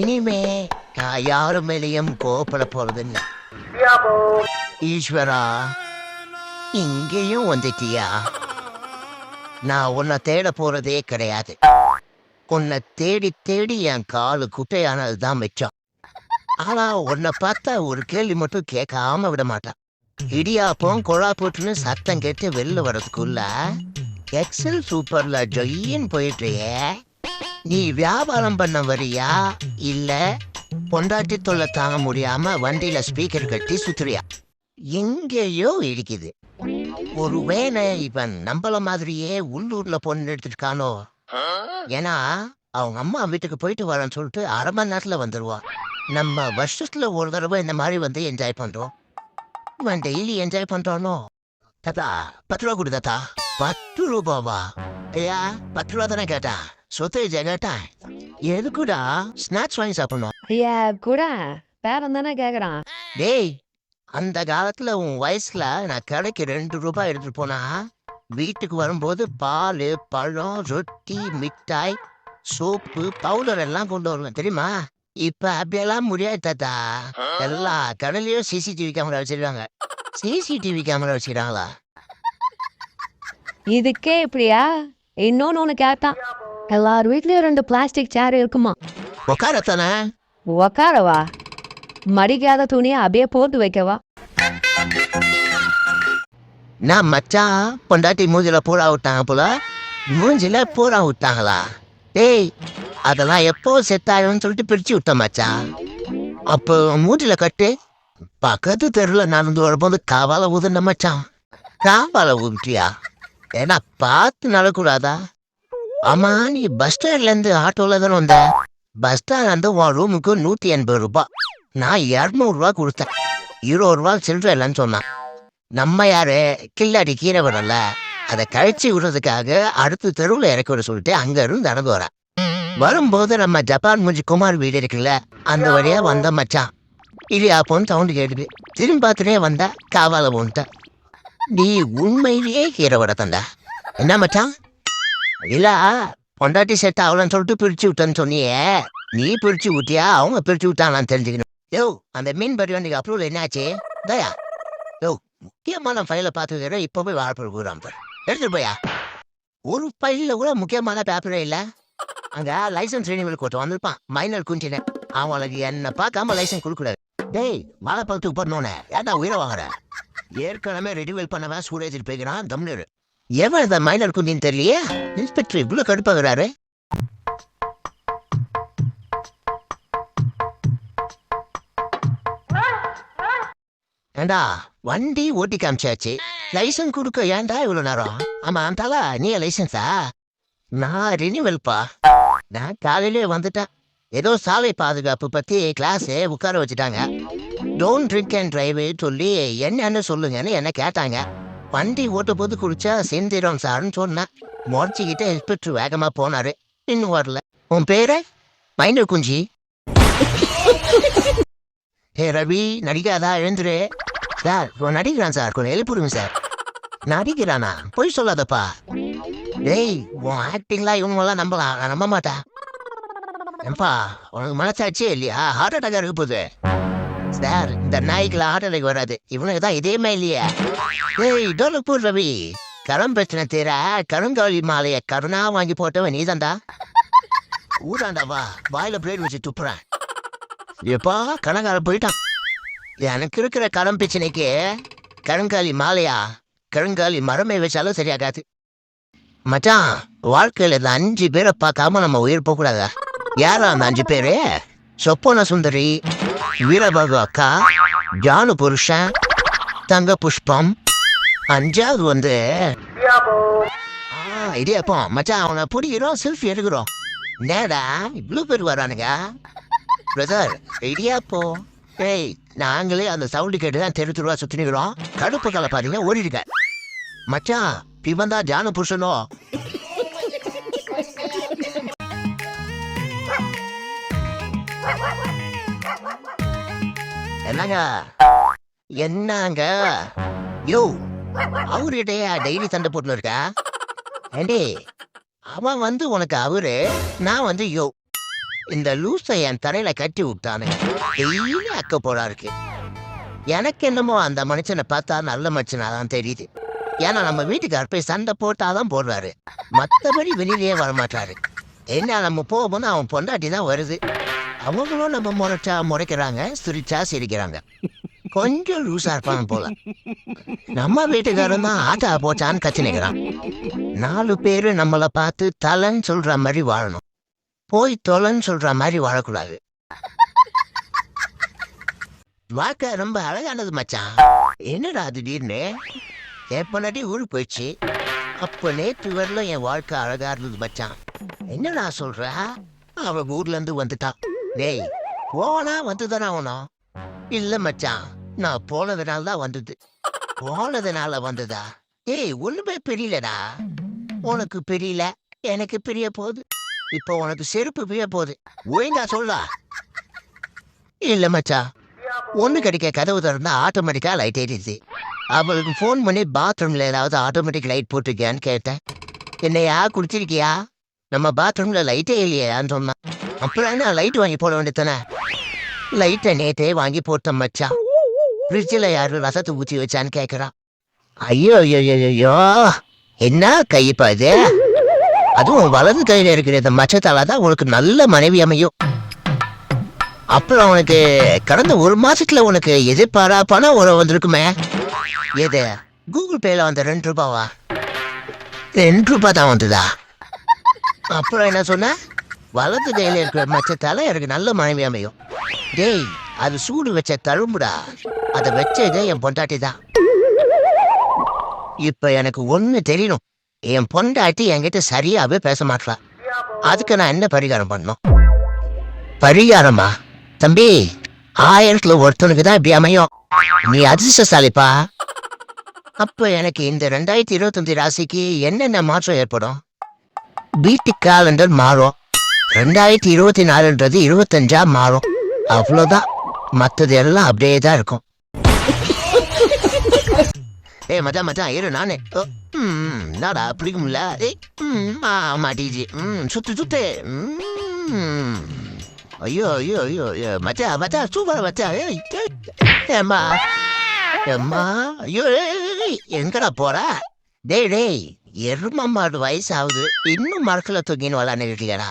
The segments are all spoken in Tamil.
இனிமே நான் யாரு மேலேயும் கோபப்பட போறதில்லை. ஈஸ்வரா இங்கேயும் வந்துட்டியா? நான் உன்னை தேட போறதே கிடையாது. உன்னை தேடி தேடி என் காலு குட்டையானது தான் மிச்சம். ஆனா உன்னை பார்த்தா ஒரு கேள்வி மட்டும் கேட்காம விட மாட்டான். இடியாப்பம் கொழா போட்டுன்னு சத்தம் கேட்டு வெளில வர்றதுக்குள்ள எக்ஸல் சூப்பர்ல ஜொய்யின்னு போயிட்டுயே. நீ வியாபாரம் பண்ண வரியா? இல்ல பொண்டாட்டி தொல்லை தாங்க முடியாம வண்டியில ஸ்பீக்கர் கட்டி சுத்துறியா? எங்கேயோ இடிக்குது. ஒருவேளை இவன் நம்மள மாதிரியே உள்ளூர்ல பொண்ணு எடுத்துருக்கானோ? ஏன்னா அவங்க அம்மா வீட்டுக்கு போயிட்டு வரேன்னு சொல்லிட்டு அரை மணி நேரத்துல வந்துருவா. நம்ம வருஷத்துல ஒரு தடவை இந்த மாதிரி வந்து என்ஜாய் பண்றோம். இவன் டெய்லி என்ஜாய் பண்றானோ? தாத்தா பத்து ரூபா கொடு தாத்தா. பத்து ரூபாவா? ஐயா பத்து ரூபா தானே கேட்டா சொத்து கேட்டேன் எதுக்குடா? ஸ்நாக்ஸ் வாங்கி சாப்பிடணும். ஐயா கூட. பேரன் தானே கேக்குறான். டேய் அந்த காலத்துல உன் வயசுல நான் கடைக்கு ரெண்டு ரூபாய் எடுத்துட்டு போனா வீட்டுக்கு வரும்போது பால் பழம் ரொட்டி மிட்டாய் சோப்பு பவுடர் எல்லாம் கொண்டு வருவேன். தெரியுமா? இப்ப அப்படியெல்லாம் முடியாது தாத்தா. எல்லா கடையிலயும் சிசிடிவி கேமரா வச்சிருக்காங்க. சிசிடிவி கேமரா வச்சிருக்காங்களா இதுக்கே இப்படியா? இன்னொன்னு ஒண்ணு கேட்டான். எல்லார் வீட்லயும் ரெண்டு பிளாஸ்டிக் சேர் இருக்குமா? உக்காரத்தானே? உக்காரவா? மடிக்காத துணியை அப்படியே போட்டு வைக்கவா? நான் மச்சான் பொண்டாட்டி மூஞ்சில பூரா விட்டாங்க போல மூஞ்சில பூரா விட்டாங்களா? டேய் அதெல்லாம் எப்போ செட் ஆகும்னு சொல்லிட்டு பிரிச்சு விட்டேன் மச்சான் அப்போ மூஞ்சில கட்டு பக்கத்து தெருல நடந்து வரும்போது காவால ஊதுன மச்சான். காவால ஊட்டியா ஏன்னா பார்த்து நடக்கூடாதா ஆமா நீ பஸ் ஸ்டாண்ட்ல இருந்து ஆட்டோல தானே வந்த பஸ் ஸ்டாண்ட் வந்து உன் ரூமுக்கு நூத்தி எண்பது ரூபாய் நான் இரநூறுவா கொடுத்தேன். இருபது ரூபா சில்லற இல்லைன்னு சொன்னான். நம்ம யாரு? கில்லாடி கீரை வரல அதை கழிச்சு விடுறதுக்காக அடுத்த தெருவில் இறக்கி விட சொல்லிட்டு அங்க இருந்து நடந்து வரேன். வரும்போது நம்ம ஜப்பான் முஞ்சி குமார் வீடு இருக்குல்ல அந்த வழியா வந்த மச்சான். இடியாப்போன்னு சவுண்டு கேட்டுது. திரும்பி பார்த்துட்டே வந்த காவால போன்ட்டேன் நீ உண்மையிலேயே கீரை வர தந்தா. என்ன மச்சான்? இல்ல பொண்டாட்டி செட் ஆகலன்னு சொல்லிட்டு பிரிச்சு விட்டேன்னு சொன்னியே. நீ பிரிச்சு விட்டியா? அவங்க பிரிச்சு விட்டாங்களான்னு தெரிஞ்சுக்கணும். யோ அந்த மீன் பரிவண்டிக்கு அப்ரூவல் என்னாச்சு? தயா யோ முக்கியமான ஃபைலை பார்த்துக்கிறேன் இப்போ போய் வாழ்ப்பு கூறாம் பார். எடுத்துட்டு போயா. ஒரு ஃபைலில் கூட முக்கியமான பேப்பரே இல்லை. அங்க லைசன்ஸ் ரினிவல் கோர்ட் வந்திருப்பான். மைனர் குஞ்சினேன் அவங்களுக்கு என்ன பார்க்காம லைசன்ஸ் கொடுக்கூடாது டேய் வாழைப்பழத்துக்கு பண்ணோன்னே ஏன்டா உயிரை வாங்குற? ஏற்கனவே ரெனிவல் பண்ணவன் சூரேஜ் போய்க்கிறான் தம்னரு எவன் இந்த மைனர் குஞ்சின்னு தெரியலையே? இன்ஸ்பெக்டர் இவ்வளோ கடுப்பாகிறாரு ஏண்டா வண்டி ஓட்டி காமிச்சாச்சு. லைசன்ஸ் கொடுக்க ஏன்டா இவ்வளவு நேரம்? ஆமா அந்தால நீ லைசன்ஸா நான் ரினிவல்ப்பா நான் காலையிலே வந்துட்டேன். ஏதோ சாலை பாதுகாப்பு பத்தி கிளாஸே உட்கார வச்சுட்டாங்க. டோன்ட் ட்ரிங்க் அண்ட் டிரைவ் சொல்லி என்னன்னு சொல்லுங்கன்னு என்ன கேட்டாங்க. வண்டி ஓட்ட போது குடிச்சா சேர்ந்துடும் சார்னு சொன்னேன் முறைச்சிக்கிட்டு இன்ஸ்பெக்டர் வேகமாக போனாரு. இன்னும் வரல. உன் பேர? மைனர் குஞ்சி. ஹே ரவி நடிக்காதா? எழுந்துரு. சார் இப்போ நடிக்கிறான் சார். கொஞ்சம் எழுப்பிடுங்க சார். நடிக்கிறானா? பொய் சொல்லாதப்பா. டேய் உன் ஆக்டிங்லாம் இவங்களாம் நம்பலாம் நான் நம்ப மாட்டேன் ஏன்பா உனக்கு மனசாச்சே இல்லையா? ஹார்ட் அட்டாக் இருக்க போகுது சார் இந்த நாய்க்குல ஹார்ட் வராது. இவனுக்கு தான் இதேமே இல்லையா ஏய் டோலப்பூர் ரவி கரம் பிரச்சனை தீர? கருங்காலி மாலைய கருணா வாங்கி போட்டவன் நீதான்டா. ஊதாண்டா வா. வாயில பிளேட் வச்சு துப்புறேன். எப்பா கணக்கார போயிட்டான். எனக்கு இருக்கிற கரம் பிரச்சனைக்கு கருங்காலி மாலையா? கருங்காலி மரமே வச்சாலும் சரியாகாது. மச்சான் வாழ்க்கையில இந்த அஞ்சு பேரை பார்க்காம நம்ம உயிர் போகக்கூடாதா? யாரா அந்த அஞ்சு பேரு? சொப்பன சுந்தரி வீரபாகு அக்கா ஜானு புருஷன் தங்க புஷ்பம் அஞ்சாவது வந்து ஆ, இடியாப்பம். மச்சான் அவனை பிடிக்கிறோம் செல்ஃபி எடுக்கிறோம். நேடா இவ்வளோ பேர் வரானுங்க? பிரதர் இடியாப்போ ஏய் நாங்களே அந்த சவுண்டு கேட்டு தான் தெரு தெருவா சுற்றினுக்கிறோம் கடுப்பு கலை பாருங்க ஓடிடுங்க. மச்சான் இவன் தான் ஜானு புருஷனோ என்னங்க? என்னங்க? யோ அவர்கிட்டயா டெய்லி சண்டை போட்டுன்னு இருக்கா? ஏண்டி அவன் வந்து உனக்கு அவரு நான் வந்து யோ. இந்த லூசை என் தலையில கட்டி விட்டானுங்க டெய்லி அக்க போறா இருக்கு. எனக்கு என்னமோ அந்த மனுஷனை பார்த்தா நல்ல மனுஷனா தான் தெரியுது. ஏன்னா நம்ம வீட்டுக்கார் போய் சண்டை போட்டாதான் போடுறாரு மற்றபடி வெளியிலேயே வரமாட்டாரு. என்ன நம்ம போகும்போது அவன் பொண்டாட்டி தான் வருது. அவங்களும் நம்ம முறைச்சா முறைக்கிறாங்க சிரிச்சா சிரிக்கிறாங்க. கொஞ்சம் லூசா இருப்பாங்க போல. நம்ம வீட்டுக்காரன் தான் ஆட்டா போச்சான்னு கத்தினிக்கிறான் நாலு பேரு நம்மள பார்த்து தலைன்னு சொல்ற மாதிரி வாழணும். போய் தொலைன்னு சொல்ற மாதிரி வாழக்கூடாது. வாழ்க்கை ரொம்ப அழகானது மச்சான். என்னடா திடீர்னு? என் பொண்டாட்டி ஊருக்கு போயிடுச்சு. அப்போ நேற்று வரல என் வாழ்க்கை அழகா இருந்தது மச்சான். என்னடா சொல்ற? அவ ஊர்ல இருந்து வந்துட்டான் டேய் போனா வந்துதானா உனோ இல்ல மச்சான் நான் போனதுனால தான் வந்தது. போனதுனால வந்ததா? ஏய் ஒண்ணுமே தெரியலடா உனக்கு தெரியல எனக்கு பிரிய போகுது. இப்போ உனக்கு செருப்பு பிரிய போகுது. ஒழுங்கா சொல்லா இல்ல மச்சான் ஒண்ணு கிடைக்க கதவு திறந்தா ஆட்டோமேட்டிக்கா லைட் ஏறிடுது. அவளுக்கு ஃபோன் பண்ணி பாத்ரூம்ல ஏதாவது ஆட்டோமேட்டிக் லைட் போட்டிருக்கியான்னு கேட்டேன். என்னையா குடிச்சிருக்கியா? நம்ம பாத்ரூம்ல லைட்டே இல்லையான்னு சொன்னான். அப்புறம் என்ன லைட் வாங்கி போட வேண்டியதானே லைட்டை நேற்றே வாங்கி போட்டேன் மச்சான் ஃப்ரிட்ஜில் யாரும் ரசத்தை ஊற்றி வச்சான்னு கேட்குறான் ஐயோ ஐயோ ஐயோ, என்ன கைப்பா இது அதுவும் வலது கையில் இருக்கிற இந்த மச்சத்தால தான் உனக்கு நல்ல மனைவி அமையும். அப்புறம் உனக்கு கடந்த ஒரு மாசத்துல உனக்கு எதிர்பாரா பணம் உறவு வந்திருக்குமே. எது? கூகுள் பேல வந்த ரெண்டு ரூபாவா? ரெண்டு ரூபா தான் வந்ததா? அப்புறம் என்ன சொன்ன? வலது கையில இருக்கிற மச்சத்தால எனக்கு நல்ல மனைவி அமையும். டேய் அது சூடு வச்ச தழும்புடா. அதை வச்சதே என் பொண்டாட்டி தான். இப்ப எனக்கு ஒண்ணு தெரியணும். என் பொண்டாட்டி என்கிட்ட சரியாவே பேச மாட்டா அதுக்கு நான் என்ன பரிகாரம் பண்ணும் பரிகாரமா? தம்பி ஆயிரத்துல ஒருத்தனுக்கு தான் இப்படி அமையும். நீ அதிர்ஷ்டசாலிப்பா. அப்ப எனக்கு இந்த ரெண்டாயிரத்தி இருபத்தஞ்சு ராசிக்கு என்னென்ன மாற்றம் ஏற்படும்? வீட்டு காலண்டர் மாறும். ரெண்டாயிரத்தி இருபத்தி நாலுன்றது இருபத்தஞ்சா மாறும் அவ்வளோதான். மற்றது எல்லாம் அப்படியே தான் இருக்கும். ஏய் மச்சான் மச்சான் இரு நானே. ஓ, ம், பிடிக்கும்ல. ஏய் ம், ஆமா டிஜி ம் சுத்து சுத்து. ம். ஐயோ ஐயோ ஐயோ ஐயோ மச்சான் மச்சான் சூப்பர் மச்சான். ஏய், ஏம்மா ஏம்மா ஐயோ ஏய், எங்கடா போற? டேய் டேய் எரும மாடு வயசாகுது. இன்னும் மரத்தில் தூங்கின்னு விளையாண்டு இருக்கீங்களா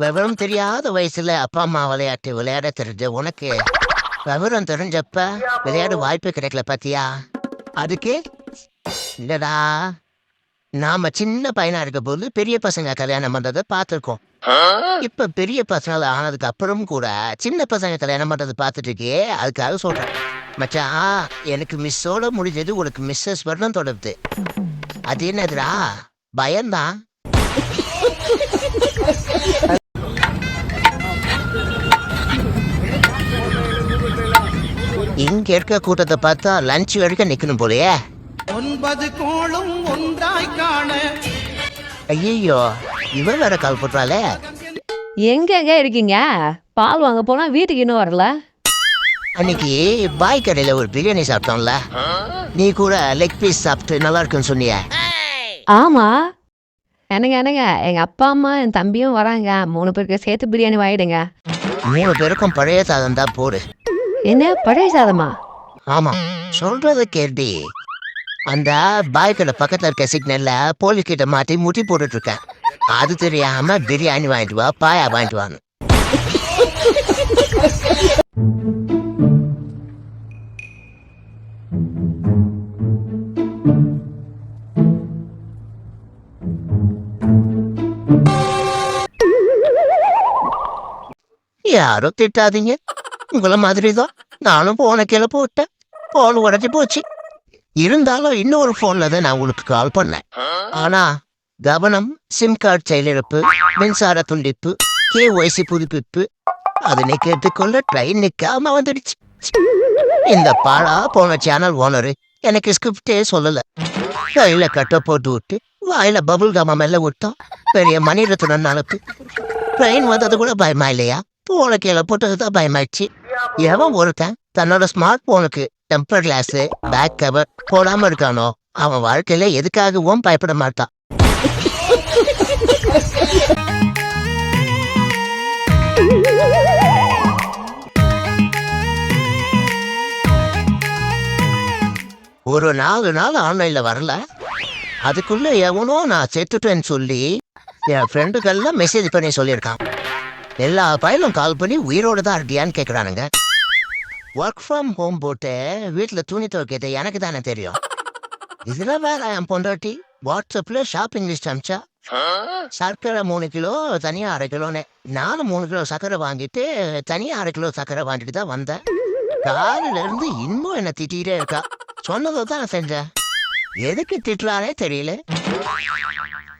விவரம் தெரியாத வயசுல அப்பா அம்மா விளையாட்டு விளையாட தெரிஞ்ச உனக்கு விவரம் தெரிஞ்சப்ப விளையாட வாய்ப்பு கிடைக்கல பாத்தியா? அதுக்கு? இல்லடா. நாம சின்ன பையனா இருக்க போது பெரிய பசங்க கல்யாணம் பண்றதை பார்த்துருக்கோம். இப்ப பெரிய பசங்க ஆனதுக்கு அப்புறம் கூட சின்ன பசங்க கல்யாணம் பண்றதை பார்த்துட்டு இருக்கே அதுக்காக சொல்றேன். மச்சான் எனக்கு மிஸ்ஸோட முடிஞ்சது உனக்கு மிஸ்ஸஸ் வரணும் தொடருது. அது என்னதுடா? பயம்தான். இங்க இருக்க கூட்டத்தை பார்த்தா லஞ்ச் வரைக்கும் நிக்கணும் போலயே. ஒன்பது கோளும் ஒன்றாய் காண. ஐயோ இவன் வேற கால் போட்டுறாளே. எங்கெங்க இருக்கீங்க? பால் வாங்க போனா வீட்டுக்கு இன்னும் வரல. அன்னைக்கு பாய் கடையில ஒரு பிரியாணி சாப்பிட்டோம்ல. நீ கூட லெக் பீஸ் சாப்பிட்டு நல்லா இருக்குன்னு சொன்னிய. ஆமா. என்னங்க என்னங்க? எங்க அப்பா அம்மா என் தம்பியும் வராங்க. மூணு பேருக்கு சேர்த்து பிரியாணி வாங்கிடுங்க. மூணு பேருக்கும் பழைய சாதம் தான் போடு. என்ன பழைய சாதமா? ஆமா சொல்றத கேட்டி. அந்த பாய் கடை பக்கத்துல இருக்க சிக்னல்ல போலீஸ் கிட்ட மாட்டி முட்டி போட்டுட்டு இருக்கேன் அது தெரியாம பிரியாணி வாங்கிட்டு வா பாயா வாங்கிட்டு வாங்க யாரும் திட்டாதீங்க. உங்களை மாதிரி தான் நானும் போன கீழே போட்டேன். போன் உடஞ்சி போச்சு. இருந்தாலும் இன்னொரு ஃபோனில் தான் நான் உங்களுக்கு கால் பண்ணேன். ஆனா கவனம் சிம் கார்டு செயலிழப்பு மின்சார துண்டிப்பு கேஒய்சி புதுப்பிப்பு அதனை கேட்டுக்கொள்ள ட்ரெயின் நிற்காம வந்துடுச்சு. இந்த பாழா போன சேனல் ஓனரு எனக்கு ஸ்கிரிப்டே சொல்லலை. கையில கட்ட போட்டு விட்டு வாயில பபுள் கம மெல்ல விட்டோம் பெரிய மணிரத்னம் அனுப்பு. ட்ரெயின் வந்தது கூட பயமா இல்லையா? பூனைக்கையில போட்டது தான் பயமாயிடுச்சு. எவன் ஒருத்தன் தன்னோட ஸ்மார்ட் போனுக்கு டெம்பர் கிளாஸு பேக் கவர் போடாம இருக்கானோ அவன் வாழ்க்கையில எதுக்காகவும் பயப்பட மாட்டான். ஒரு நாலு நாள் ஆன்லைன்ல வரல. அதுக்குள்ள எவனோ நான் செத்துட்டேன்னு சொல்லி என் ஃப்ரெண்டுகள்லாம் மெசேஜ் பண்ணி சொல்லியிருக்கான். எல்லா பையனும் கால் பண்ணி உயிரோடு தான் இருக்கியான்னு கேட்குறானுங்க ஒர்க் ஃப்ரம் ஹோம் போட்டு வீட்டில் துணி துவைக்கிறது எனக்கு தானே தெரியும். இதில் வேற என் பொண்டாட்டி வாட்ஸ்அப்பில் ஷாப்பிங் லிஸ்ட் அமிச்சா சர்க்கரை மூணு கிலோ தனியாக அரை கிலோன்னு. நானும் மூணு கிலோ சர்க்கரை வாங்கிட்டு தனியாக அரை கிலோ சர்க்கரை வாங்கிட்டு தான் வந்தேன். காலையில இருந்து இன்னும் என்னை திட்டிகிட்டே இருக்கா. சொன்னதை தான் நான் செஞ்சேன். எதுக்கு திட்டுறானே தெரியல.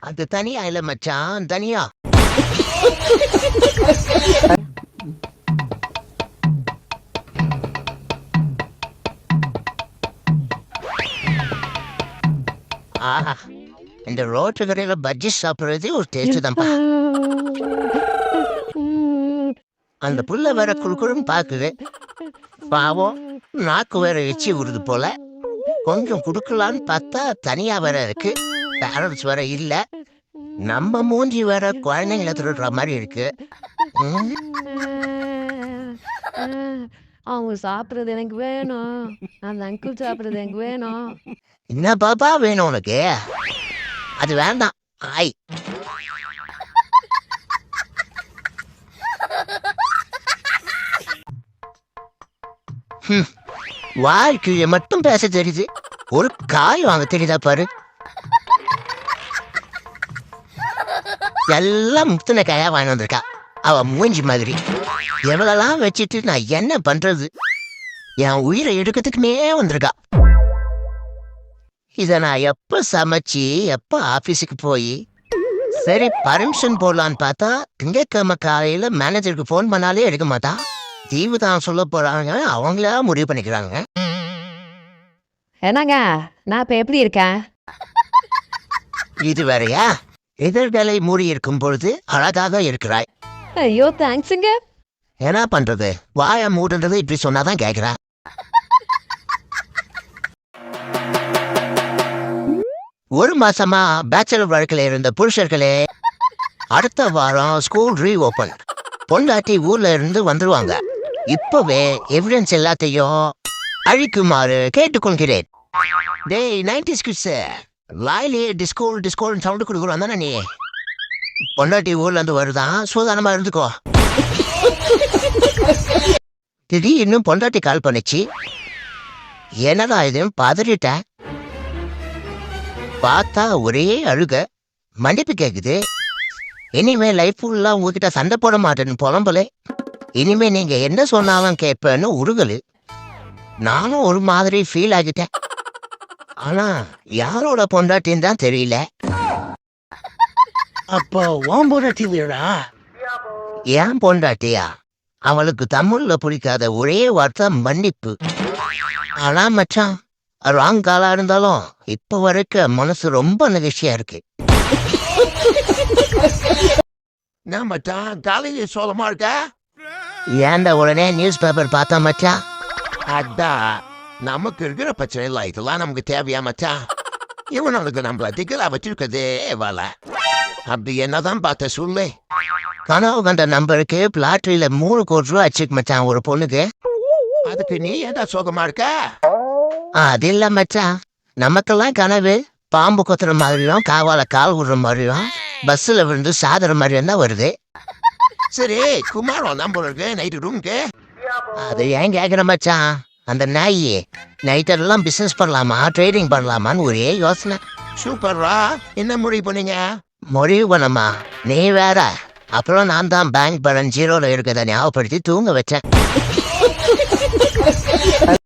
அது தனியா இல்லை மச்சான் தனியா. ரோட்டு கடையில பஜ்ஜி சாப்பிடுறது ஒரு டேஸ்ட் தான்ப்பா. அந்த புள்ள வேற குறுக்குறுன்னு பாக்குது. பாவம் நாக்கு வேற எச்சி விடுது போல. கொஞ்சம் குடுக்கலான்னு பார்த்தா தனியா வேற இருக்கு. பேரண்ட்ஸ் வேற இல்ல. நம்ம மூஞ்சி வேற குழந்தைங்கள திருடுற மாதிரி இருக்கு. அவங்க சாப்பிட்றது எனக்கு வேணும். அந்த அங்கிள் சாப்பிட்றது எனக்கு வேணும். என்ன பாப்பா வேணும் உனக்கு? அது வேண்டாம். ஆய். வாழ்க்கைய மட்டும் பேச தெரியுது. ஒரு காய் வாங்க தெரியுதா பாரு. எல்லாம் முத்தின காயா வாங்கி வந்திருக்கா. அவ மூஞ்சி மாதிரி. எவ்வளோலாம் வச்சுட்டு நான் என்ன பண்றது? என் உயிரை எடுக்கிறதுக்குமே வந்திருக்கா. இத நான் எப்ப சமைச்சு எப்ப ஆபீஸுக்கு போய் சரி பர்மிஷன் போடலான்னு பார்த்தா திங்கட்கிழமை காலையில மேனேஜருக்கு ஃபோன் பண்ணாலே எடுக்க மாட்டா. தீவு தான் சொல்ல போறாங்க அவங்களா முடிவு பண்ணிக்கிறாங்க. என்னங்க நான் இப்போ எப்படி இருக்கேன்? இது வேறயா? எதிர்களை மூடி இருக்கும் பொழுது அழகாக இருக்கிறாய். ஐயோ தேங்க்ஸுங்க என்ன பண்றது? வாய மூடுன்றது இப்படி சொன்னாதான் கேக்குறேன் ஒரு மாசமா பேச்சலர் வழக்கில் இருந்த புருஷர்களே அடுத்த வாரம் ஸ்கூல் ரீ ஓபன் பொண்டாட்டி ஊர்ல இருந்து வந்துருவாங்க. இப்பவே எவிடன்ஸ் எல்லாத்தையும் அழிக்குமாறு கேட்டுக்கொள்கிறேன். டேய் நைன்டி ஸ்கிட்ஸ் லாயிலே டிஸ்கோல் டிஸ்கோல் சவுண்டு கொடுக்குறோம் தானே நீ? பொண்டாட்டி ஊர்ல இருந்து வருதான் சூதானமா இருந்துக்கோ. திடீர்னு பொண்டாட்டி கால் பண்ணிச்சு. என்னடா இது? பதறிட்டேன் பார்த்தா ஒரே அழுக. மன்னிப்பு கேக்குது. இனிமே லைஃப் ஃபுல்லா உங்ககிட்ட சண்டை போட மாட்டேன்னு புலம்பலே. இனிமே நீங்க என்ன சொன்னாலும் கேட்பேன்னு உருகலு. நானும் ஒரு மாதிரி ஃபீல் ஆகிட்டேன். ஆனா யாரோட பொண்டாட்டின்னு தான் தெரியல. அப்போ ஓம் பொண்டாட்டி ஏன் பொண்டாட்டியா? அவளுக்கு தமிழ்ல பிடிக்காத ஒரே வார்த்தை மன்னிப்பு. ஆனா மச்சான் ராங் காலா இருந்தாலும் இப்ப வரைக்கும் மனசு ரொம்ப நெகிழ்ச்சியா இருக்கு. நான் மச்சான் காலையில சோளமா இருக்க? ஏன்டா உடனே நியூஸ் பேப்பர் பார்த்தா மச்சான் அதான் நமக்கு இருக்கிற பிரச்சனை இல்லை இதெல்லாம் நமக்கு தேவையா மச்சான் இவனுக்கு நம்மள திகலா வச்சிருக்கதே வேல அப்படி என்னதான் பார்த்த சொல்லு. கனவு கண்ட நம்பருக்கு பிளாட்ரியில மூணு கோடி ரூபா அச்சுக்கு மச்சான் ஒரு பொண்ணுக்கு. அதுக்கு நீ ஏன்டா சோகமா இருக்க? அது இல்லை மச்சான் நமக்கெல்லாம் கனவு. பாம்பு கொத்துற மாதிரியும் காவால கால் விடுற மாதிரியும் பஸ்ஸில் விழுந்து சாதுற மாதிரியும் தான் வருது. சரி குமாரம் தான் போல இருக்கு. நைட்டு ரூம்க்கு. அது ஏன் கேட்குற மச்சான் அந்த நாய் நைட்டெல்லாம் பிஸ்னஸ் பண்ணலாமா ட்ரேடிங் பண்ணலாமான்னு ஒரே யோசனை. சூப்பர்ரா. என்ன முடிவு பண்ணீங்க? முடிவு பண்ணமா? நீ வேற. அப்புறம் நான் தான் பேங்க் பேலன்ஸ் ஜீரோல இருக்கிறத ஞாபகப்படுத்தி தூங்க வச்சேன்.